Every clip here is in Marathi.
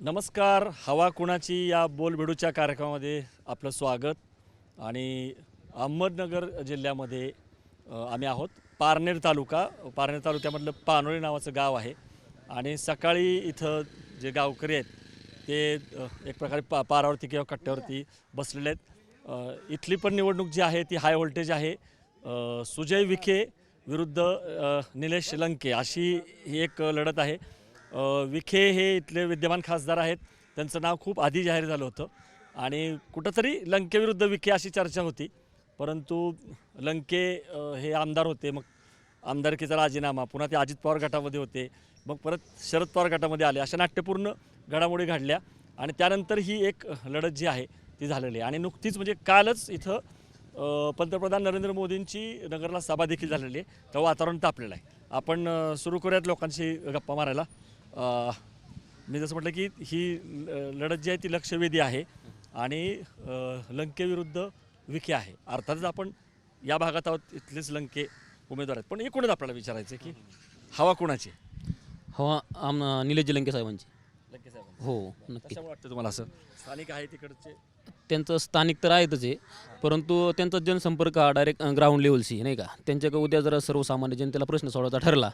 नमस्कार. हवा कुणाची या बोलबेडूच्या कार्यक्रमामध्ये आपलं स्वागत. आणि अहमदनगर जिल्ह्यामध्ये आम्ही आहोत. पारनेर तालुका पारनेर तालुक्यामधलं पानोळी नावाचं गाव आहे. आणि सकाळी इथं जे गावकरी आहेत ते एक प्रकारे पा पारावरती किंवा कट्ट्यावरती बसलेले आहेत. इथली पण निवडणूक जी आहे ती हाय व्होल्टेज आहे. सुजय विखे विरुद्ध निलेश लंके अशी ही एक लढत आहे. विखे हे इथले विद्यमान खासदार आहेत. त्यांचं नाव खूप आधी जाहीर झालं होतं. आणि कुठंतरी लंकेविरुद्ध विखे अशी चर्चा होती. परंतु लंके हे आमदार होते. मग आमदारकीचा राजीनामा पुन्हा ते अजित पवार गटामध्ये होते. मग परत शरद पवार गटामध्ये आले. अशा नाट्यपूर्ण घडामोडी घडल्या. आणि त्यानंतर ही एक लढत जी आहे ती झालेली आहे. आणि नुकतीच म्हणजे कालच इथं पंतप्रधान नरेंद्र मोदींची नगरला सभा देखील झालेली आहे. तर वातावरण तापलेलं आहे. आपण सुरू करूयात लोकांशी गप्पा मारायला. मी जसं म्हटलं की ही लढत जी आहे ती लक्षवेधी आहे आणि लंकेविरुद्ध विखे आहे. अर्थातच आपण या भागात आहोत इथलेच लंके उमेदवार आहेत. पण एकूणच आपल्याला विचारायचं की हवा कोणाची? हवा आम निलेश लंके साहेबांची लंके साहेब हो नक्की वाटतं तुम्हाला असं? स्थानिक आहे तिकडचे त्यांचं स्थानिक तर आहेतच आहे परंतु त्यांचा जनसंपर्क हा डायरेक्ट ग्राउंड लेवलशी नाही का? त्यांच्याकडे उद्या जर सर्वसामान्य जनतेला प्रश्न सोडवायचा ठरला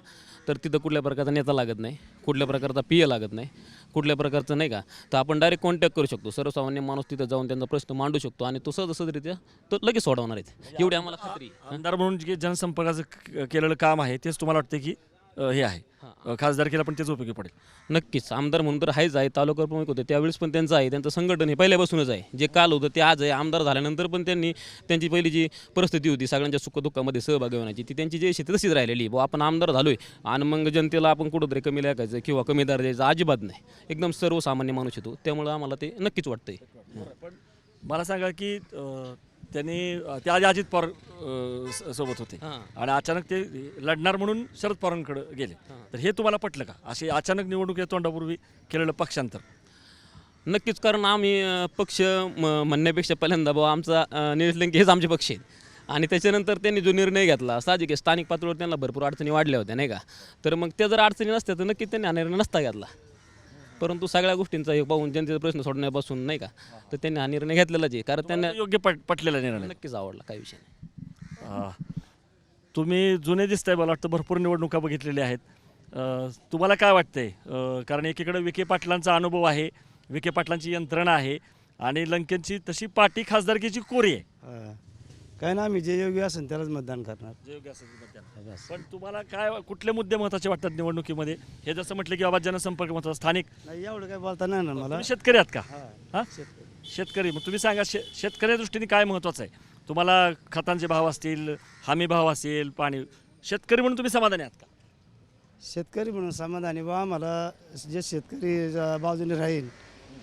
तर तिथं कुठल्या प्रकारचा नेता लागत नाही कुठल्या प्रकारचा पिय लागत नाही कुठल्या प्रकारचं नाही का? तर आपण डायरेक्ट कॉन्टॅक्ट करू शकतो. सर्वसामान्य माणूस तिथं जाऊन त्यांचा प्रश्न मांडू शकतो आणि तो सहजसहजरित्या तो लगेच सोडवणार आहेत. एवढी आम्हाला खात्री आहे. आमदार म्हणून जे जनसंपर्काचं क- केलेलं काम आहे तेच तुम्हाला वाटतं की अ, हे आहे. अ, खासदारकीला पण तेच उपयोगी पडेल. नक्कीच. आमदार म्हणून तर आहेच आहे. तालुका प्रमुख होते. त्यावेळेस पण त्यांचं आहे. त्यांचं संघटन हे पहिल्यापासूनच आहे. जे काल होतं ते आज आहे. आमदार झाल्यानंतर पण त्यांनी त्यांची पहिली जी परिस्थिती होती सगळ्यांच्या सुखदुःखामध्ये सहभागी होण्याची ती त्यांची जी शेती तशीच राहिलेली. बुवा आपण आमदार झालोय. आणि मग जनतेला आपण कुठंतरी कमी लेखायचं किंवा कमी दर द्यायचं अजिबात नाही. एकदम सर्वसामान्य माणूस येतो. त्यामुळं आम्हाला ते नक्कीच वाटतंय. पण मला सांगा की अ, त्यांनी ते आधी अजित पवार अ, स- सोबत होते. हां. आणि अचानक ते लढणार म्हणून शरद पवारांकडे गेले. तर हे तुम्हाला पटलं का? असे अचानक निवडणूक तोंडापूर्वी केलेलं पक्षांतर. नक्कीच कारण आम्ही अ, पक्ष म- म्हणण्यापेक्षा पहिल्यांदा बाबा आमचा अ, निलेश लंके हेच आमचे पक्ष आहेत. आणि त्याच्यानंतर त्यांनी जो निर्णय घेतला साहजिक आहे स्थानिक पातळीवर त्यांना भरपूर अडचणी वाढल्या होत्या नाही का? तर मग त्या जर अडचणी नसत्या तर नक्कीच त्यांनी हा निर्णय नसता घेतला. परंतु सगळ्या गोष्टींचा हे पाहून जनतेचा प्रश्न सोडण्यापासून नाही का? तर त्यांनी हा निर्णय घेतलेलाच आहे. कारण त्यांना योग्य पट पटलेला निर्णय नक्कीच आवडला काही विषय नाही. अ, तुम्ही जुने दिसताय मला वाटतं भरपूर निवडणुका बघितलेल्या आहेत. अ, तुम्हाला काय वाटतंय? अ, कारण एकीकडे विखे पाटलांचा अनुभव आहे विखे पाटलांची यंत्रणा आहे आणि लंकेंची तशी पाटी खासदारकीची कोरी आहे. हा. काय ना आम्ही जे योग्य असेल त्यालाच मतदान करणार. योग्य असेल ते मतदान. पण तुम्हाला काय कुठले मुद्दे महत्त्वाचे वाटतात निवडणुकीमध्ये? हे जसं म्हटलं की बाबा जनसंपर्क महत्त्वाचा स्थानिक. नाही एवढं काय बोलता नाही ना मला. तुम्ही शेतकरी आहात का? हा. शेतकरी. मग तुम्ही सांगा शे शेतकऱ्या दृष्टीने काय महत्वाचं आहे? तुम्हाला खतांचे भाव असतील हमी भाव असेल पाणी शेतकरी म्हणून तुम्ही समाधानी आहात का? शेतकरी म्हणून समाधानी बा आम्हाला जे शेतकरी ज- बाजूने राहील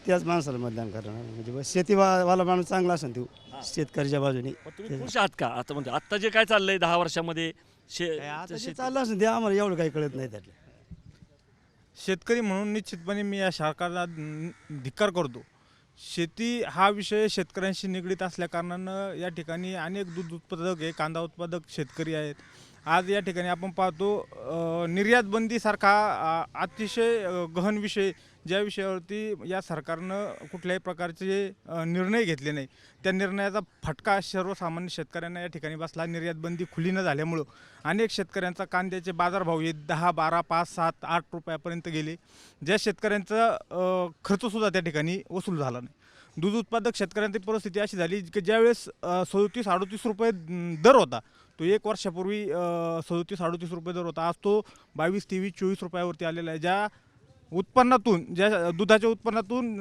त्याच माणसाला मतदान करणार म्हणजे बस शेती वा- वाला माणूस चांगला असेल तो शेतकरीच्या बाजूने. पण तुम्ही खुश आहात का? आता म्हणजे आता जे काय चाललंय दहा वर्षामध्ये शे आता जे शेती- चाललं असेल ते आम्हाला एवढं काही कळत नाही त्यातलं. शेतकरी म्हणून निश्चितपणे मी या सरकारला न- धिक्कार करतो. शेती हा विषय शेतकऱ्यांशी निगडीत असल्याकारणानं या ठिकाणी अनेक दूध उत्पादक आहे कांदा उत्पादक शेतकरी आहेत. आज या ठिकाणी आपण पाहतो अ, निर्यात बंदीसारखा अ, अतिशय अ, गहन विषय ज्या विषयावरती या सरकारनं कुठल्याही प्रकारचे निर्णय घेतले नाही. त्या निर्णयाचा फटका सर्वसामान्य शेतकऱ्यांना या ठिकाणी बसला. निर्यातबंदी खुली न झाल्यामुळं अनेक शेतकऱ्यांचा कांद्याचे बाजारभाव हे दहा बारा पाच सात आठ रुपयापर्यंत गेले. ज्या शेतकऱ्यांचा खर्चसुद्धा त्या ठिकाणी वसूल झाला नाही. दूध उत्पादक शेतकऱ्यांची परिस्थिती अशी झाली की ज्यावेळेस सदोतीस अडोतीस रुपये दर होता तो एक वर्षापूर्वी सदोतीस अडोतीस रुपये दर होता. आज तो बावीस तेवीस चोवीस रुपयावरती आलेला आहे. ज्या उत्पन्नातून ज्या दुधाच्या उत्पन्नातून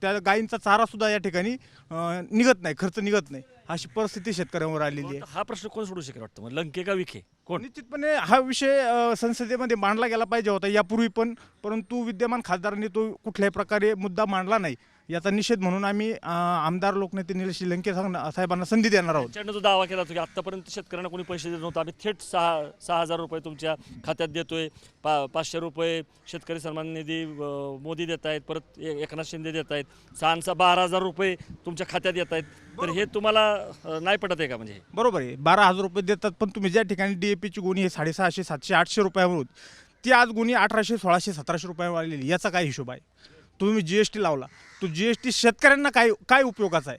त्या गायींचा चारासुद्धा या ठिकाणी निघत नाही खर्च निघत नाही अशी परिस्थिती शेतकऱ्यांवर आलेली आहे. हा प्रश्न कोण सोडू शकेल वाटतं? लंके का विखे? कोण? निश्चितपणे हा विषय संसदेमध्ये मांडला गेला पाहिजे होता यापूर्वी पण परंतु विद्यमान खासदारांनी तो कुठल्याही प्रकारे मुद्दा मांडला नाही. याचा निषेध म्हणून आम्ही अ, आमदार लोकनेते निलेश लंके सांग- साहेबांना संधी देणार आहोत. त्यांच्यानं जो दावा केला होता की आतापर्यंत शेतकऱ्यांना कोणी पैसे देत नव्हतं आम्ही थेट सहा सहा हजार रुपये तुमच्या खात्यात देतोय पा पाचशे रुपये शेतकरी सन्मान निधी अं, मोदी देत आहेत परत ए- एकनाथ शिंदे देत आहेत सहाचा बारा हजार रुपये तुमच्या खात्यात येत आहेत. तर हे तुम्हाला अं, नाही पटत आहे का म्हणजे बरोबर आहे. बारा हजार रुपये देतात पण तुम्ही ज्या ठिकाणी डी ए पीची गुणी आहे साडेसहाशे सातशे आठशे रुपयावर होती ती आज गुणी अठराशे सोळाशे सतराशे रुपयावर आलेली याचा काय हिशोब आहे? तुम्ही जी एस टी लावला. तो जी एस टी शेतकऱ्यांना काय काय उपयोगाचा आहे?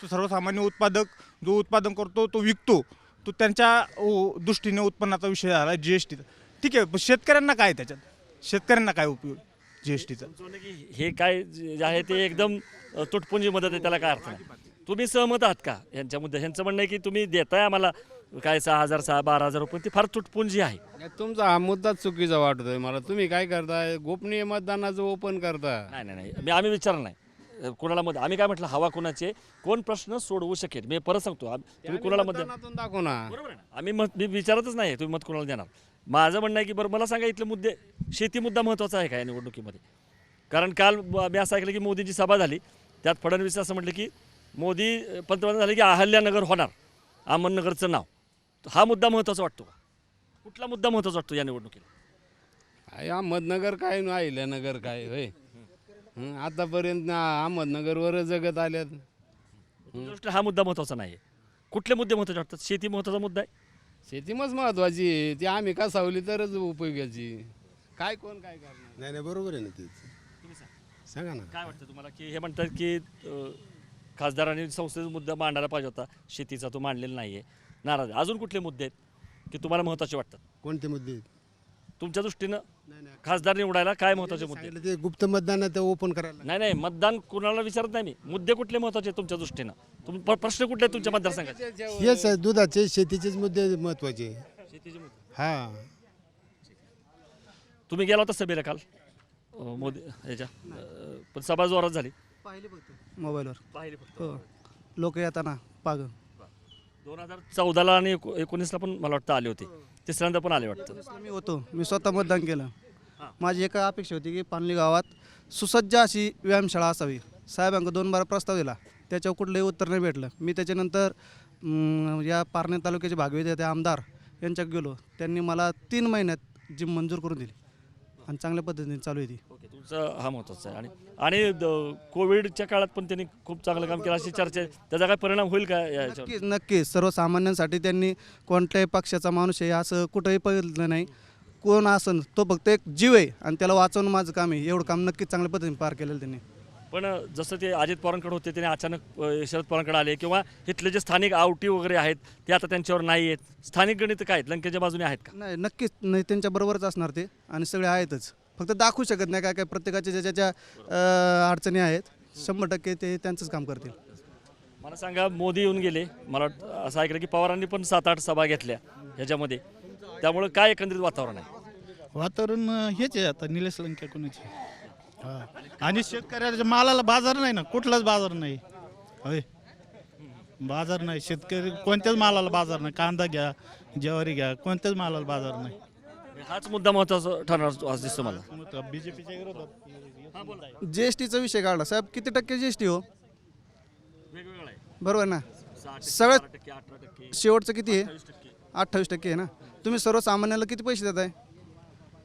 तो सर्वसामान्य उत्पादक जो उत्पादन करतो तो विकतो. तो त्यांच्या दृष्टीने उत्पन्नाचा विषय झाला जी एस टीचा ठीक आहे पण शेतकऱ्यांना काय त्याच्यात? शेतकऱ्यांना काय उपयोग जी एस टीचा हे काय जे आहे ते एकदम तुटपुंजी मदत आहे त्याला काय अर्थ नाही. तुम्ही सहमत आहात का? यांच्या मुद्द्या यांचं म्हणणं आहे की तुम्ही देताय आम्हाला काय सहा हजार सहा बारा हजार रुपये ती फार तुटपुंजी आहे. नाही, तुमचा हा मुद्दाच चुकीचा वाटतोय मला. तुम्ही काय करताय? गोपनीय मतदानाचं ओपन करता नाही नाही नाही. मी आम्ही विचारलं नाही. अ, कोणाला मध्ये आम्ही काय म्हटलं हवा कोणाचे कोण प्रश्न सोडवू शकेल? मी परत सांगतो आम- तुम्ही कोणाला मध्ये मतदानातून दाखव ना. बरोबर आहे ना? आम्ही मत मी विचारतच नाही तुम्ही मत कोणाला देणार? माझं म्हणणं आहे की बरं मला सांगा इथले मुद्दे. शेती मुद्दा महत्त्वाचा आहे का या निवडणुकीमध्ये? कारण काल ब- मी असं ऐकलं की मोदींची सभा झाली. त्यात फडणवीस असं म्हटलं की मोदी अ, पंतप्रधान झाले की अहल्यानगर होणार. अहमदनगरचं नाव. हा मुद्दा महत्त्वाचा वाटतो का? कुठला मुद्दा महत्त्वाचा वाटतो या निवडणुकीला? काय अहमदनगर काय न अहिल्यानगर काय होय. हं, आतापर्यंत ना अहमदनगरवर जगत आल्यात. तुमच्या दृष्टीने हा मुद्दा महत्त्वाचा नाही आहे कुठले मुद्दे महत्त्वाचे वाटतात? शेती महत्त्वाचा मुद्दा आहे? शेती मच महत्वाची आहे. ती आम्ही का सावली तरच उपयोगाची. काय कोण काय करणार? नाही नाही बरोबर आहे ना तेच. तुम्ही सांगा. सांगा ना. काय वाटतं तुम्हाला? की हे म्हणतात की अ, खासदारांनी संसदेचा मुद्दा मांडायला पाहिजे होता. शेतीचा तो मांडलेला नाही आहे नाराज आहे. अजून कुठले मुद्दे आहेत की तुम्हाला महत्त्वाचे वाटतात? कोणते मुद्दे तुमच्या दृष्टीनं खासदार निवडायला काय महत्त्वाचे मुद्दे आहेत? सांगितलं ते गुप्त मतदान ते ओपन करायला नाही नाही. मतदान कुणाला विचारत नाही मी. मुद्दे कुठले महत्त्वाचे आहेत तुमच्या दृष्टीनं? तुम प- प्रश्न कुठले आहेत तुमच्या मतदारसंघाचे हेच आहे, दुधाचे शेतीचेच मुद्दे महत्त्वाचे. शेतीचे मुद्दे. हा. तुम्ही गेला होता सभेला काल? अ, मोदी ह्याच्या अ, पण सभा जोरात झाली. मोबाईलवर. पाहिली फक्त. हो. लोक येताना पाग. दोन हजार चौदाला आणि एको- एकोणीसला पण मला वाटतं आले होते. तिसऱ्यांदा पण आले वाटतं. मी होतो. मी स्वतः मतदान केलं. माझी एक अपेक्षा होती की पानली गावात सुसज्ज अशी व्यायामशाळा असावी. साहेबांक दोन बारा प्रस्ताव दिला. त्याच्यावर कुठलंही उत्तर नाही भेटलं. मी त्याच्यानंतर या पारणे तालुक्याचे भागवे आमदार यांच्यात गेलो. त्यांनी मला तीन महिन्यात जिम मंजूर करून दिली. आणि चांगल्या पद्धतीने चालू आहे ती. ओके तुमचं हा महत्त्वाचा आहे. आणि आणि द- कोविडच्या काळात पण त्यांनी खूप चांगलं काम केलं अशी चर्चा आहे. त्याचा काय परिणाम होईल का या याच्यावर? नक्कीच नक्कीच. सर्वसामान्यांसाठी त्यांनी कोणत्याही पक्षाचा माणूस आहे असं कुठंही पाहिलं नाही. कोण असन तो फक्त एक जीव आहे आणि त्याला वाचवणं माझं काम आहे. एवढं काम नक्कीच चांगल्या पद्धतीने पार केलेलं त्यांनी. पण जसं ते अजित पवारांकडे होते त्याने अचानक शरद पवारांकडे आले किंवा इथले जे स्थानिक आवटी वगैरे आहेत ते आता त्यांच्यावर नाही आहेत. स्थानिक गणित काय आहेत? लंकेच्या बाजूने आहेत का? नाही नक्कीच नाही त्यांच्या बरोबरच असणार ते आणि सगळे आहेतच. फक्त दाखवू शकत नाही काय काय प्रत्येकाच्या ज्याच्या ज्या अं, अडचणी आहेत शंभर टक्के ते त्यांचंच काम करतील. मला सांगा मोदी येऊन गेले. मला वाटतं असं ऐकलं की पवारांनी पण सात आठ सभा घेतल्या ह्याच्यामध्ये. त्यामुळं काय एकंदरीत वातावरण आहे? वातावरण हेच आहे आता. निलेश लंके कोणाचे? हा. आणि शेतकऱ्याच्या मालाला बाजार नाही ना कुठलाच बाजार नाही. होय. बाजार नाही. शेतकरी कोणत्याच मालाला बाजार नाही. कांदा घ्या ज्वारी घ्या कोणत्याच मालाला बाजार नाही. हाच मुद्दा महत्त्वाचा ठरणार असं दिसतो मला. बीजेपीच्या विरोधात. जी एस टीचा विषय काढला. साहेब किती टक्के जी एस टी हो? वेगवेगळं आहे. बरोबर ना? सगळं सगळ्यात टक्के अठरा टक्के. शेवटचं किती आहे? अठ्ठावीस टक्के. आहे ना? तुम्ही सर्वसामान्याला किती पैसे देत आहे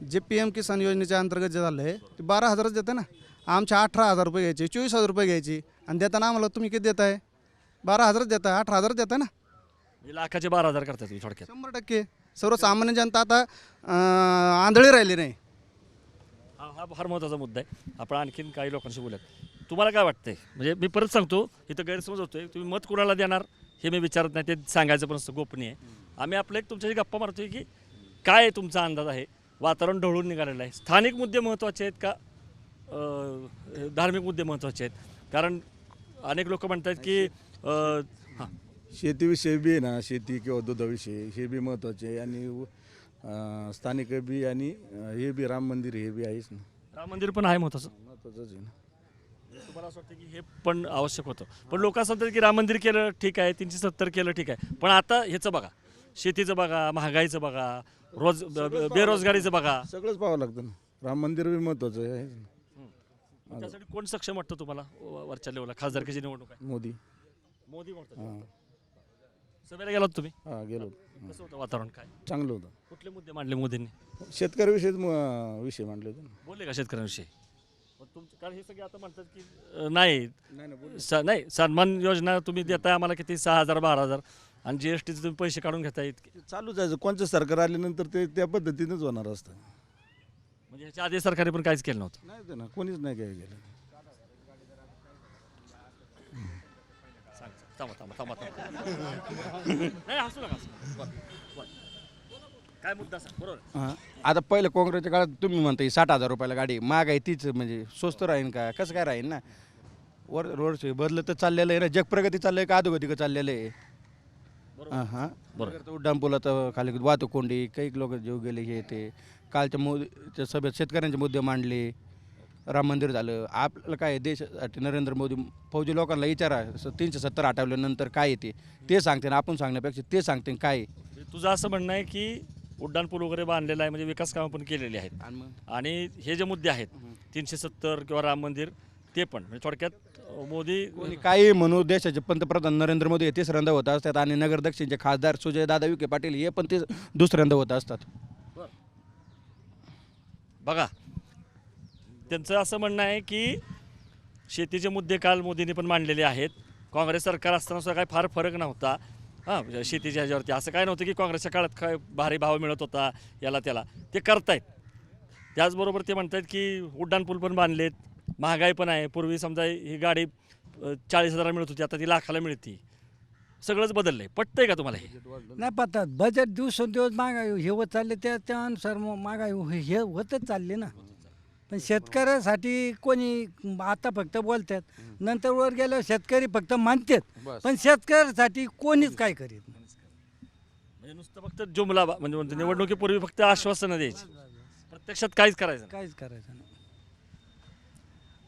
जे पी एम किसान योजनेच्या अंतर्गत जे झालं आहे ते बारा हजारच देतं ना. आमच्या अठरा हजार रुपये घ्यायचे चोवीस हजार रुपये घ्यायची. आणि देताना आम्हाला तुम्ही किती देताय? बारा हजारच देताय अठरा हजारच देताय ना. म्हणजे लाखाचे बारा हजार करतात तुम्ही थोडक्यात. शंभर टक्के. सर्वसामान्य जनता आता अं, आंधळी राहिली नाही. हा हा फार महत्त्वाचा मुद्दा आहे. आपण आणखीन काही लोकांशी बोलूयात. तुम्हाला काय वाटतंय? म्हणजे मी परत सांगतो इथं गैरसमज होतोय. तुम्ही मत कुणाला देणार हे मी विचारत नाही. ते सांगायचं पण असतं गोपनीय आहे. आम्ही आपलं एक तुमच्याशी गप्पा मारतोय की काय तुमचा अंदाज आहे? वातावरण ढवळून निघालेलं आहे. स्थानिक मुद्दे महत्त्वाचे आहेत का? अं, धार्मिक मुद्दे महत्त्वाचे आहेत. कारण अनेक लोक म्हणतात की अं, हां. शेतीविषयी बी आहे ना शेती किंवा दुधाविषयी हे बी महत्त्वाचे आहे. आणि अं, स्थानिक बी आणि अं, हे बी राम मंदिर हे बी आहेच ना. राम मंदिर पण आहे महत्त्वाचं. महत्त्वाचंच आहे ना. तुम्हाला असं वाटतं की हे पण आवश्यक होतं. पण लोक असं म्हणतात की राम मंदिर केलं ठीक आहे तीनशे सत्तर केलं ठीक आहे. पण आता ह्याचं बघा. शेतीचं बघा महागाईचं बघा रोज ब- बेरोजगारीचं बघा. सगळंच पाहावं लागतं ना. राम मंदिर बी महत्त्वाचं आहे. त्यासाठी कोण सक्षम वाटतं तुम्हाला व- वरच्या लेवलला खासदारकीची निवडणूक आहे? मोदी. मोदी म्हणतो हां. सभेला गेलात तुम्ही? हां गेलो. कसं होतं वातावरण काय? चांगलं होतं. कुठले मुद्दे मांडले मोदींनी? शेतकऱ्याविषयीच म- विषय मांडले होते ना. बोलले का शेतकऱ्यांविषयी? पण तुमचं कारण हे सगळे आता म्हणतात की अं, नाही. स- नाही सन्मान योजना तुम्ही देताय आम्हाला किती? सहा हजार बारा हजार. आणि जी एस टीचे तुम्ही पैसे काढून घेताय इतके. चालूच आहे कोणचं सरकार आल्यानंतर ते त्या पद्धतीनेच होणार असतं. म्हणजे ह्याच्या आधी सरकारने पण काहीच केलं नव्हतं. नाही ना कोणीच नाही काय केलं. सांग सांग. थांबा थांबा थांबा थांबा. नाही हसू नका हसू नका. बरं, बरं. काय मुद्दा सांग बरोबर. हां. आता पहिलं काँग्रेसच्या काळात तुम्ही म्हणता साठ हजार रुपयाला गाडी महाग आहे तीच म्हणजे स्वस्त राहीन का? कसं काय राहीन ना? वर रोड बदलत तर चाललेलं आहे ना? जग प्रगती चाललं आहे का? अधोगती का चाललेलं आहे? हां हां. बरोबर. उड्डाण पुलात खाली वाहतूक कोंडी काही लोक जीव गेले हे ते. कालच्या मोदीच्या सभेत शेतकऱ्यांचे मुद्दे मांडले. राम मंदिर झालं. आपल्याला काय देशासाठी नरेंद्र मोदी फौजी लोकांना विचारा तीनशे सत्तर आठवल्यानंतर काय येते ते? सांगते आपण सांगण्यापेक्षा ते सांगते काय. म्हणजे तुझं असं म्हणणं आहे की उड्डाण पूल वगैरे बांधलेला आहे म्हणजे विकास कामं पण केलेली आहेत. आणि हे जे मुद्दे आहेत तीनशे सत्तर किंवा राम मंदिर ते पण. म्हणजे थोडक्यात मोदी? कोणी काही म्हणू देशाचे पंतप्रधान नरेंद्र मोदी हे तिसऱ्यांदा होत असतात आणि नगर दक्षिणचे खासदार सुजय दादा विखे पाटील हे पण ते दुसऱ्यांदा होत असतात. बघा त्यांचं असं म्हणणं आहे की शेतीचे मुद्दे काल मोदींनी पण मांडलेले आहेत. काँग्रेस सरकार असताना सुद्धा काही फार फरक नव्हता. हां म्हणजे शेतीच्या ह्याच्यावरती. असं काय नव्हतं की काँग्रेसच्या काळात काय भारी भाव मिळत होता याला त्याला. ते करतायत. त्याचबरोबर ते म्हणतात की उड्डाण पूल पण बांधलेत. महागाई पण आहे. पूर्वी समजा ही गाडी चाळीस हजार मिळत होती आता ती लाखाला मिळते. सगळंच बदललं आहे पटतंय का तुम्हाला हे? नाही पत्ता बजेट दिवसेंदिवस महागाई हे होत चालले त्या त्यानुसार मग महागाई हो- हे होतच चालले ना. पण शेतकऱ्यासाठी कोणी आता फक्त बोलतात नंतर वर गेल्यावर शेतकरी फक्त मानतात पण शेतकऱ्यासाठी कोणीच काय करीत नाही. म्हणजे नुसतं फक्त जुमला बा- म्हणजे म्हणजे निवडणुकीपूर्वी फक्त आश्वासनं द्यायची. प्रत्यक्षात काहीच करायचं नाही. काहीच करायचं नाही.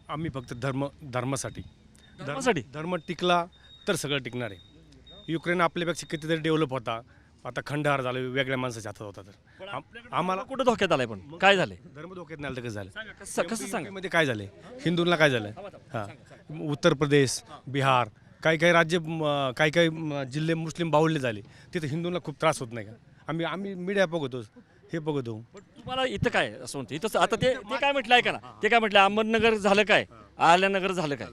आम्ही फक्त धर्म धर्मासाठी. धर्मासाठी? धर्म टिकला तर सगळं टिकणार आहे. युक्रेन आपल्यापेक्षा कितीतरी डेव्हलप होता. आता खंडहार झाला वेगळ्या माणसाच्या हातात होता तर. आम- आम्हाला कुठं धोक्यात आलाय पण? काय झालंय? धर्म धोक्यात नाही आलं तर कसं झालं? कसं कसं सांगा? मध्ये काय झालंय? हिंदूंना काय झालं हां. उत्तर प्रदेश बिहार काही काही राज्य म, काही काही म, जिल्हे मुस्लिम बाहुल्य झाले. तिथे हिंदूंना खूप त्रास होत नाही का? आम्ही आम्ही मीडिया बघतो हे बघतो पण तुम्हाला इथं काय असं म्हणतं इथं आता ते ते काय म्हटलं ऐका ना. ते काय म्हटलं अहमदनगर झालं काय? आल्यानगर झालं काय?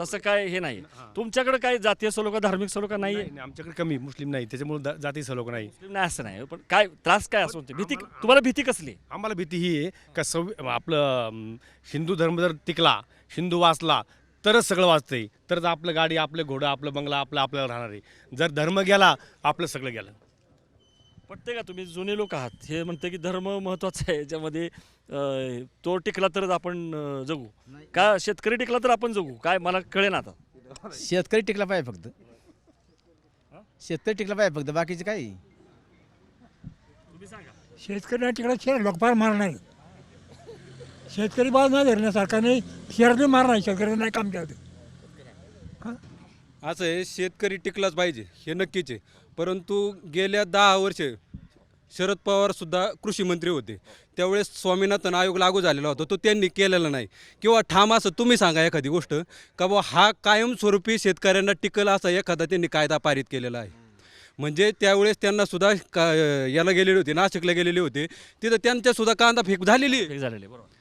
तसं काय हे नाही. तुमच्याकडे काय जातीय सलोखा धार्मिक सलोखा नाही नाही, आमच्याकडे कमी मुस्लिम नाही. त्याच्यामुळे दा- जाती सलोक नाही. नाही असं नाही. पण काय त्रास काय असं म्हणते भीती तुम्हाला भीती कसली? आम्हाला भीती ही आहे का सव आपलं अं, हिंदू धर्म जर टिकला हिंदू वाचला तरच सगळं वाचतंय. तरच आपलं गाडी आपलं घोडं आपलं बंगला आपलं आपल्याला राहणार आहे. जर धर्म गेला आपलं सगळं गेलं. पटते का तुम्ही? जुने लोक आहात. हे म्हणते की धर्म महत्त्वाचा आहे. याच्यामध्ये अं, तो टिकला तरच आपण अं, जगू. का शेतकरी टिकला तर आपण जगू? काय मला कळेन आता. शेतकरी टिकला पाहिजे फक्त. शेतकरी टिकला पाहिजे फक्त. बाकीचे काही शेतकऱ्यांना तिकडे शहर लोक फार मारणार शेतकरी बाजू नाही धरण्यासारखा नाही. शहरातून मारणार शेतकऱ्यांना नाही काम करते असं आहे शेतकरी टिकलाच पाहिजे हे नक्कीच आहे. परंतु गेल्या दहा वर्षे शरद पवारसुद्धा कृषीमंत्री कृषी मंत्री होते. त्यावेळेस स्वामीनाथन आयोग लागू झालेला होता तो त्यांनी केलेला नाही. किंवा ठाम असं तुम्ही सांगा एखादी गोष्ट का बुवा हा कायमस्वरूपी शेतकऱ्यांना टिकल असा एखादा त्यांनी कायदा पारित केलेला आहे? म्हणजे त्यावेळेस त्यांना सुद्धा का याला गेलेले होते नाशिकला गेलेले होते तिथं त्यांच्यासुद्धा कांदा फेक झालेली आहे बरोबर.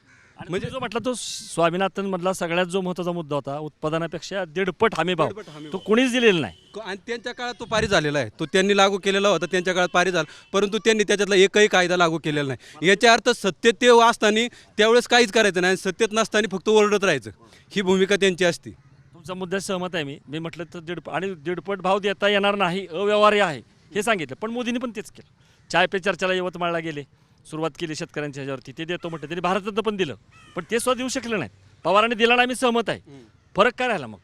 म्हणजे जो म्हटलं तो स्वामीनाथन मधला सगळ्यात जो महत्त्वाचा मुद्दा होता उत्पादनापेक्षा दीडपट हमी भाव. दीडपट तो कोणीच दिलेला नाही. क- आणि त्यांच्या काळात तो पारित झालेला आहे. तो त्यांनी लागू केलेला होता त्यांच्या काळात पारित झाला. परंतु त्यांनी त्याच्यातला एकही कायदा लागू केलेला नाही. याचा अर्थ सत्तेत ते असताना त्यावेळेस काहीच करायचं नाही आणि सत्तेत नसताना फक्त ओरडत राहायचं. ही भूमिका त्यांची असते. तुमचा मुद्दा सहमत आहे मी. मी म्हटलं तर दीड आणि दीडपट भाव देता येणार नाही अव्यवहार्य आहे हे सांगितलं. पण मोदींनी पण तेच केलं. चाय पे चर्चेला यवतमाळला गेले. सुरुवात केली शेतकऱ्यांच्या ह्याच्यावरती ते देतो म्हटलं त्यांनी भारतातलं पण दिलं. पण ते सुद्धा देऊ शकले नाहीत. पवारांनी दिला नाही मी सहमत आहे. फरक काय राहिला मग?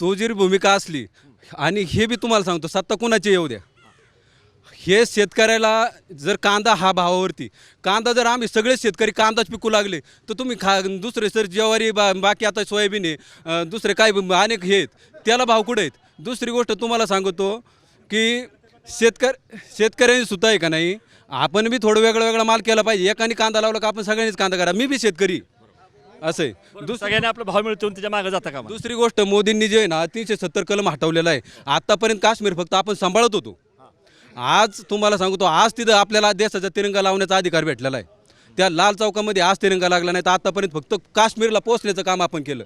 तो जरी भूमिका असली आणि हे बी तुम्हाला सांगतो सत्ता कुणाची येऊ द्या. हे शेतकऱ्याला जर कांदा हा भावावरती कांदा जर आम्ही सगळे शेतकरी कांदाच पिकू लागले तर तुम्ही खा दुसरे सर ज्वारी बा बाकी आता सोयाबीन आहे अं, दुसरे काय ब- अनेक हे आहेत त्याला भाव कुठे आहेत? दुसरी गोष्ट तुम्हाला सांगतो की शेतकर शेतकऱ्यांनी सुद्धा आहे का नाही आपण बी थोडं वेगळा वेगळा माल केला पाहिजे. एकाने कांदा लावला का आपण सगळ्यांनीच कांदा करा. मी बी शेतकरी. असं आहे. दुस सगळ्यांनी आपला भाव मिळतो आणि त्याच्यामागे जाता का दुसरी गोष्ट मोदींनी जे आहे ना तीनशे सत्तर कलम हटवलेला आहे. आतापर्यंत काश्मीर फक्त आपण सांभाळत होतो. आज तुम्हाला सांगतो आज तिथं आपल्याला देशाचा तिरंगा लावण्याचा अधिकार भेटलेला आहे. त्या लाल चौकामध्ये आज तिरंगा लागला नाही तर आतापर्यंत फक्त काश्मीरला पोहोचण्याचं काम आपण केलं.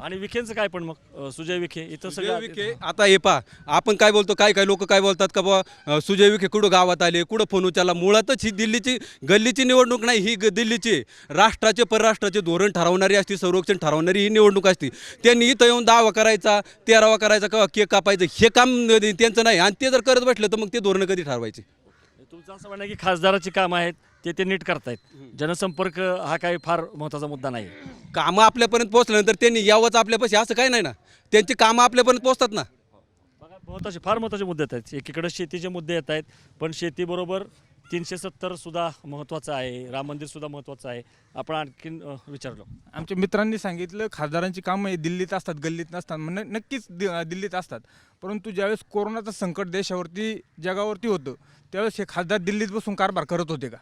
आणि विखेंचं काय पण मग? अ, सुजय विखे इथं सुजय सगळं विखे आता हे पा आपण काय बोलतो काय काय लोक काय बोलतात का बाबा सुजय विखे कुठं गावात आले कुठं फोन उचलला? मुळातच ही दिल्लीची गल्लीची निवडणूक नाही ही ग- दिल्लीची. राष्ट्राचे परराष्ट्राचे धोरण ठरवणारी असती संरक्षण ठरवणारी ही निवडणूक असती. त्यांनी इथं येऊन दावा करायचा तेरावा करायचा किंवा केक कापायचं हे काम त्यांचं नाही. आणि ते जर करत बसलं तर मग ते धोरणं कधी ठरवायचे? तुमचं असं म्हणणं आहे की खासदाराची कामं आहेत ते ते नीट करतायत. जनसंपर्क हा काही फार महत्त्वाचा मुद्दा नाही. कामं आपल्यापर्यंत पोहोचल्यानंतर त्यांनी यावंच आपल्यापाशी असं काय नाही ना. त्यांची कामं आपल्यापर्यंत पोहोचतात ना. बघा महत्त्वाचे फार महत्त्वाचे मुद्दे येत आहेत एकीकडे शेतीचे मुद्दे येत आहेत पण शेतीबरोबर तीनशे सत्तर सुद्धा महत्त्वाचं आहे. राम मंदिर सुद्धा महत्त्वाचं आहे. आपण आणखीन अ, विचारलो. आमच्या मित्रांनी सांगितलं खासदारांची कामं हे दिल्लीत असतात गल्लीत नसतात. म्हण नक्कीच दि- दिल्लीत असतात. परंतु ज्यावेळेस कोरोनाचं संकट देशावरती जगावरती होतं त्यावेळेस हे खासदार दिल्लीत बसून कारभार करत होते का?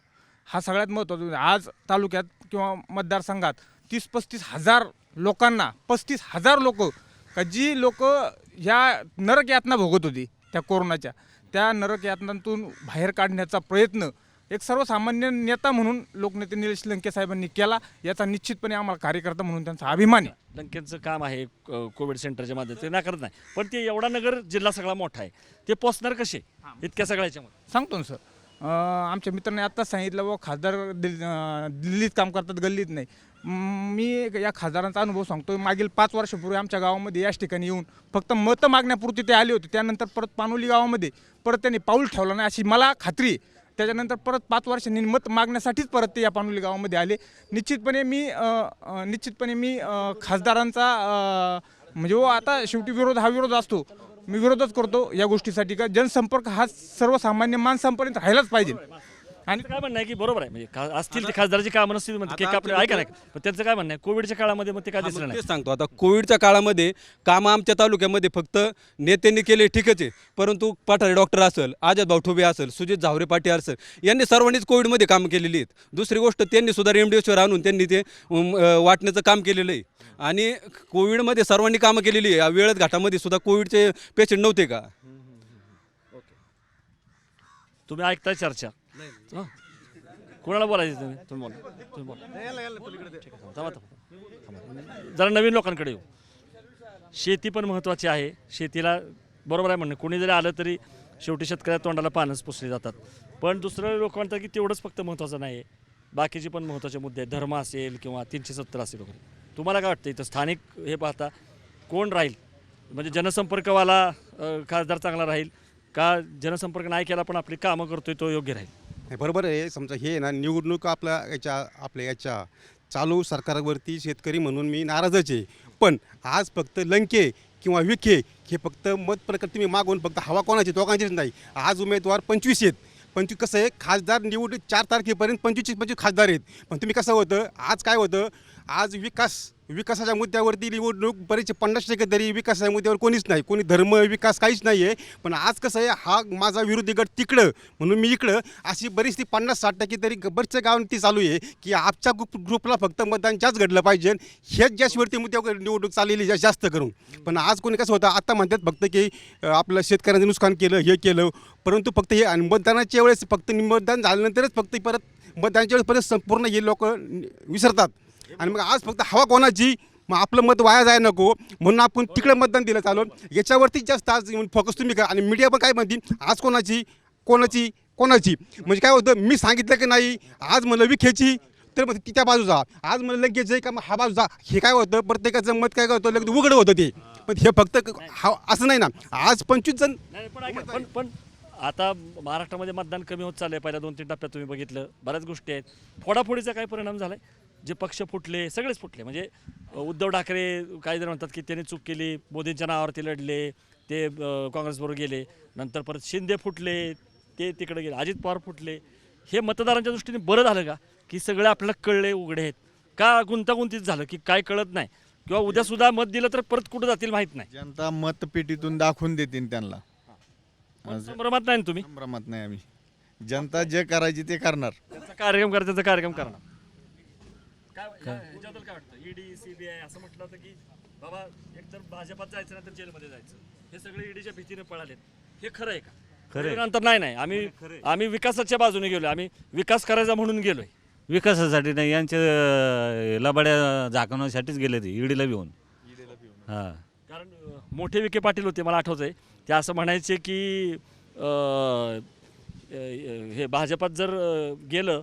हा सगळ्यात महत्त्वाचा आज तालुक्यात किंवा मतदारसंघात तीस पस्तीस हजार लोकांना पस्तीस हजार लोक का जी लोक ह्या नरक यातना भोगत होती त्या कोरोनाच्या त्या नरक यातनातून बाहेर काढण्याचा प्रयत्न एक सर्वसामान्य नेता म्हणून लोकनेते निलेश लंके साहेबांनी केला याचा निश्चितपणे आम्हाला कार्यकर्ता म्हणून त्यांचा अभिमान आहे. लंकेचं काम आहे कोविड सेंटरच्या माध्यमातून. ते नाकारत नाही. पण ते एवढा नगर जिल्हा सगळा मोठा आहे. ते पोचणार कसे? इतक्या सगळ्याच्यामध्ये. सांगतो ना सर. आमच्या मित्राने आत्ताच सांगितलं व खासदार दिल- दिल्लीत काम करतात गल्लीत नाही. मी एक या खासदारांचा अनुभव सांगतो. मागील पाच वर्षापूर्वी आमच्या गावामध्ये याच ठिकाणी येऊन फक्त मतं मागण्यापुरती ते आले होते. त्यानंतर परत पानोली गावामध्ये परत त्यांनी पाऊल ठेवलं नाही अशी मला खात्री आहे. त्याच्यानंतर परत पाच वर्षांनी मत मागण्यासाठीच परत ते या पानोली गावामध्ये आले. निश्चितपणे मी निश्चितपणे मी खासदारांचा म्हणजे हो आता शेवटी विरोध हा विरोध असतो. मी विरोधच करतो या गोष्टीसाठी का जनसंपर्क हा सर्वसामान्य माणसांपर्यंत राहिलाच पाहिजे. आणि काय म्हणणं आहे की बरोबर आहे. म्हणजे खा- असतील ते खासदाराची कामं नसतील म्हणते केक ऐका नाही पण त्यांचं काय म्हणणं आहे? कोविडच्या काळामध्ये मग ते काय दिसलं नाही. तेच सांगतो. आता कोविडच्या काळामध्ये कामं आमच्या तालुक्यामध्ये फक्त नेत्यांनी केले ठीकच आहे. परंतु पठारे डॉक्टर असेल आजाद भाऊ ठोबे असेल सुजित झावरे पाटील असेल यांनी सर्वांनीच कोविडमध्ये काम केलेली आहेत. दुसरी गोष्ट त्यांनी सुद्धा रेमडेसिवीर आणून त्यांनी ते अम, अ, वाटण्याचं काम केलेलं आहे. आणि कोविडमध्ये सर्वांनी कामं केलेली आहे. या वेळत घाटामध्ये सुद्धा कोविडचे पेशंट नव्हते का? तुम्ही ऐकताय चर्चा. हं? कोणाला बोलायचं तुम्ही? तुम्ही बोला. तुम्ही बोला. थांबा, थांबा, थांबा. जरा नवीन लोकांकडे येऊ. शेती पण महत्त्वाची आहे. शेतीला बरोबर आहे म्हणणं. कोणी जरी आलं तरी शेवटी शेतकऱ्या तोंडाला पानच पुसले जातात. पण दुसरं लोक म्हणतात की तेवढंच फक्त महत्त्वाचं नाही आहे बाकीचे पण महत्त्वाचे मुद्दे आहेत. धर्म असेल किंवा तीनशे सत्तर असेल वगैरे. तुम्हाला काय वाटतं इथं स्थानिक हे पाहता कोण राहील? म्हणजे जनसंपर्कवाला खासदार चांगला राहील का? जनसंपर्क नाही केला पण आपली कामं करतोय तो योग्य राहील? बरोबर आहे. समजा हे ना निवडणूक आपल्या याच्या आपल्या याच्या चालू सरकारवरती शेतकरी म्हणून मी नाराजच आहे. पण आज फक्त लंके किंवा विखे हे फक्त मत प्रकृती तुम्ही मागून फक्त हवा कोणाची दोघांचीच नाही. आज उमेदवार पंचवीस आहेत. पंचवीस कसं आहे खासदार निवड चार तारखेपर्यंत पंचवीस पंचवीस खासदार आहेत. पण तुम्ही कसं होतं आज काय होतं आज विकास विकासाच्या मुद्द्यावरती निवडणूक बरेचसे पन्नास टक्के तरी विकासाच्या मुद्द्यावर कोणीच नाही. कोणी धर्म विकास काहीच नाही आहे पण आज कसं आहे हा माझा विरोधी गट तिकडं म्हणून मी इकडं अशी बरीच ती पन्नास साठ टक्के तरी बरेचशा गावांनी चालू आहे की आजच्या ग्रुप ग्रुपला फक्त मतदान जास्त घडलं पाहिजे. हेच जास्तवरती मुद्द्यावर निवडणूक चाललेली जा- जास्त करून. पण आज कोणी कसं होतं आता म्हणतात फक्त की आपलं शेतकऱ्यांचं नुकसान केलं हे केलं परंतु फक्त हे आणि मतदानाच्या वेळेस फक्त मतदान झाल्यानंतरच फक्त परत मतदानाच्या वेळेस परत संपूर्ण हे लोक विसरतात. आणि मग आज फक्त हवा कोणाची? मग आपलं मत वाया जाय नको. म्हणून आपण तिकडे मतदान दिलं चालू याच्यावरती जास्त आज फोकस तुम्ही करा. आणि मीडिया पण काय म्हणतील? आज कोणाची? कोणाची? कोणाची? म्हणजे काय होतं? मी सांगितलं की नाही? आज म्हणलं विखेची तर मग ती त्या बाजूचा आज मला लगेच आहे का मग हा बाजूचा हे काय होतं? प्रत्येकाचं मत काय होतं? लगेच उघडं होतं ते. पण हे फक्त हा असं नाही ना. आज पंचवीस जण नाही पण पण पण आता महाराष्ट्रामध्ये मतदान कमी होत चाललंय. पहिल्या दोन तीन टप्प्यात तुम्ही बघितलं. बऱ्याच गोष्टी आहेत. फोडाफोडीचा काय परिणाम झालाय? जे पक्ष फुटले सगळेच फुटले. म्हणजे उद्धव ठाकरे काही जण म्हणतात की त्यांनी चूक केली मोदींच्या नावावरती लढले ते काँग्रेसबरोबर गेले. नंतर परत शिंदे फुटले ते तिकडे गेले. अजित पवार फुटले. हे मतदारांच्या दृष्टीने बरं झालं का? की सगळे आपल्याला कळले उघडे आहेत. का गुंतागुंतीत झालं? की काय कळत नाही? किंवा उद्या सुद्धा मत दिलं तर परत कुठं जातील माहीत नाही. जनता मतपेटीतून दाखवून देतील त्यांना. संभ्रमात नाही तुम्ही? संभ्रमात नाही आम्ही. जनता जे करायची ते करणार. कार्यक्रम करा त्याचा कार्यक्रम करणार. काय काय- ह्याच्याबद्दल काय वाटतं? ईडी सीबीआय असं म्हटलं होतं की बाबा एकतर भाजपात जायचं नाही तर जेलमध्ये जायचं. हे सगळे ईडीच्या भीतीने पळालेत. हे खरं आहे का? खरं नंतर नाही नाही. आम्ही आम्ही विकासाच्या बाजूने गेलोय. आम्ही विकास करायचा म्हणून गेलोय. विकासासाठी नाही यांच्या लबाड्या झाकवण्यासाठीच गेले ते ईडीला घेऊन हां. कारण अ, मोठे विखे पाटील होते मला आठवत आहे ते असं म्हणायचे की अ, अ, हे भाजपात जर अ, गेलं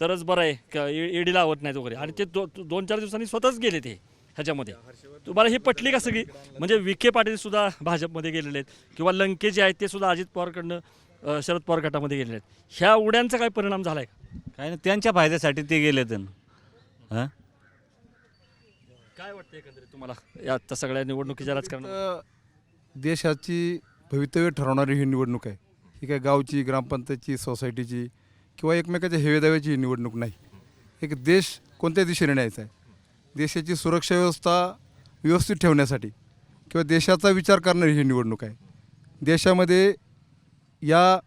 तरच बरं आहे का ईडी लावत नाहीत वगैरे. आणि ते दो दोन चार दिवसांनी स्वतःच गेले ते ह्याच्यामध्ये. तुम्हाला ही पटली का सगळी? म्हणजे विखे पाटील सुद्धा भाजपमध्ये गेलेले आहेत किंवा लंके जे आहेत ते सुद्धा अजित पवारकडनं शरद पवार गटामध्ये गेलेले आहेत. ह्या उड्यांचा काय परिणाम झाला आहे का? काय नाही त्यांच्या फायद्यासाठी ते गेले तर हां? काय वाटतं एकंदरीत तुम्हाला या आता सगळ्या निवडणुकीच्या राजकारणात? देशाची भवितव्य ठरवणारी ही निवडणूक आहे. ही काय गावची ग्रामपंचायतची सोसायटीची किंवा एकमेकाच्या हेवेदाव्याची ही निवडणूक नाही. एक देश कोणत्या दिशेने न्यायचा आहे. देशाची सुरक्षा व्यवस्था व्यवस्थित ठेवण्यासाठी किंवा देशाचा विचार करणारी ही निवडणूक आहे. देशामध्ये या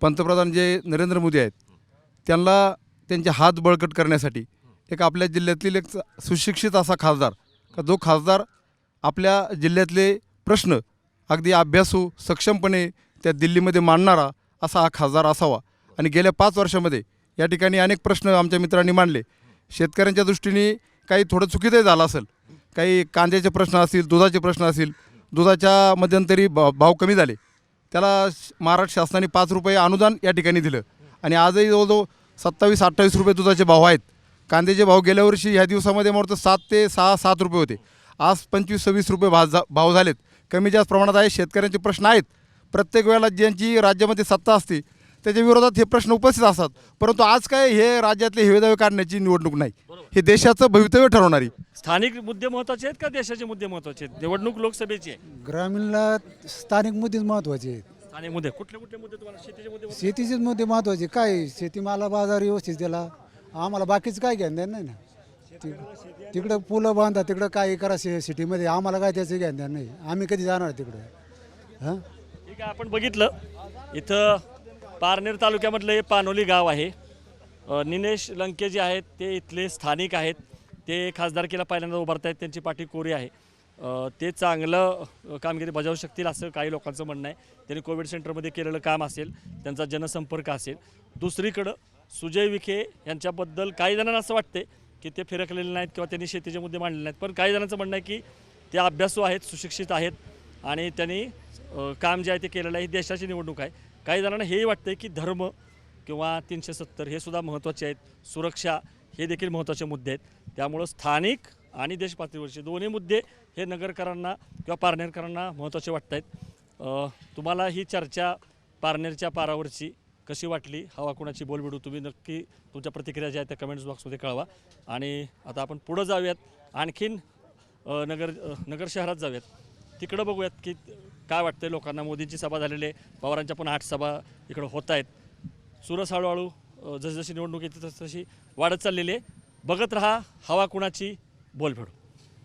पंतप्रधान जे नरेंद्र मोदी आहेत त्यांना त्यांचे हात बळकट करण्यासाठी एक आपल्या जिल्ह्यातील एक सुशिक्षित असा खासदार का जो खासदार आपल्या जिल्ह्यातले प्रश्न अगदी अभ्यासू सक्षमपणे त्या दिल्लीमध्ये मांडणारा असा हा खासदार असावा. आणि गेल्या पाच वर्षामध्ये या ठिकाणी अनेक प्रश्न आमच्या मित्रांनी मांडले. शेतकऱ्यांच्या दृष्टीने काही थोडं चुकीचंही झालं असेल. काही कांद्याचे प्रश्न असतील दुधाचे प्रश्न असतील दुधाच्या मध्यंतरी भाव भाव कमी झाले. त्याला श- महाराष्ट्र शासनाने पाच रुपये अनुदान या ठिकाणी दिलं. आणि आजही जवळजवळ सत्तावीस अठ्ठावीस रुपये दुधाचे भाव आहेत. कांद्याचे भाव गेल्या वर्षी ह्या दिवसामध्ये मला सात ते सहा सात रुपये होते. आज पंचवीस सव्वीस रुपये भाव जा भाव झालेत. कमी जास्त प्रमाणात आहे शेतकऱ्यांचे प्रश्न आहेत. प्रत्येक वेळेला ज्यांची राज्यामध्ये सत्ता असते त्याच्या विरोधात हे प्रश्न उपस्थित असतात. परंतु आज काय हे राज्यातले हेवेदावे काढण्याची निवडणूक नाही. हे देशाचं भवितव्य ठरवणारी. स्थानिक मुद्दे महत्त्वाचे आहेत का देशाचे मुद्दे महत्त्वाचे आहेत? निवडणूक लोकसभेची आहे. ग्रामीणला स्थानिक मुद्देच महत्त्वाचे आहेत. स्थानिक मुद्दे. कुठले कुठले मुद्दे तुम्हाला? शेतीचे मुद्दे महत्त्वाचे? शेतीचेच मुद्दे महत्त्वाचे काय शेतीमाला बाजार व्यवस्थित दिला. आम्हाला बाकीचं काय घ्यान द्यान नाही ना. ति- तिकडं पुलं बांधा तिकडं काय करा शे सिटीमध्ये. आम्हाला काय त्याचं घ्यान द्यान नाही. आम्ही कधी जाणार तिकडं? हां? ठीक आहे आपण बघितलं. इथं पारनेर तालुक्यामधलं हे पानोली गाव आहे. निनेश निलेश लंके जे आहेत ते इथले स्थानिक आहेत. ते खासदारकीला पहिल्यांदा उभारत आहेत त्यांची पाठी कोरी आहे. ते चांगलं कामगिरी बजावू शकतील असं काही लोकांचं म्हणणं आहे. त्यांनी कोविड सेंटरमध्ये केलेलं काम असेल त्यांचा जनसंपर्क असेल. दुसरीकडं सुजय विखे यांच्याबद्दल काही जणांना असं वाटते की ते फिरकलेले नाहीत किंवा त्यांनी शेतीचे मुद्दे मांडले नाहीत. पण काही जणांचं म्हणणं आहे की ते अभ्यासू आहेत सुशिक्षित आहेत आणि त्यांनी काम जे आहे ते केलेलं आहे ही देशाची निवडणूक आहे. काही जणांना हेही वाटतं की धर्म किंवा तीनशे सत्तर हे सुद्धा महत्त्वाचे आहेत. सुरक्षा हे देखील महत्त्वाचे मुद्दे आहेत. त्यामुळं स्थानिक आणि देशपातळीवरचे दोन्ही मुद्दे हे नगरकरांना किंवा पारनेरकरांना महत्त्वाचे वाटत आहेत तुम्हाला ही चर्चा पारनेरच्या पारावरची कशी वाटली? हवा कुणाची बोलबिडू? तुम्ही नक्की तुमच्या प्रतिक्रिया ज्या आहेत त्या कमेंट्स बॉक्समध्ये कळवा. आणि आता आपण पुढं जाऊयात. आणखीन नगर नगर शहरात जाऊयात. तिकडं बघूयात की काय वाटतं लोकांना? मोदींची सभा झालेली आहे. पवारांच्या पण आठ सभा इकडं होत आहेत सुरस हळूहळू जसजशी निवडणूक येते तसतशी वाढत चाललेली आहे. बघत राहा हवा कुणाची? बोल फेडू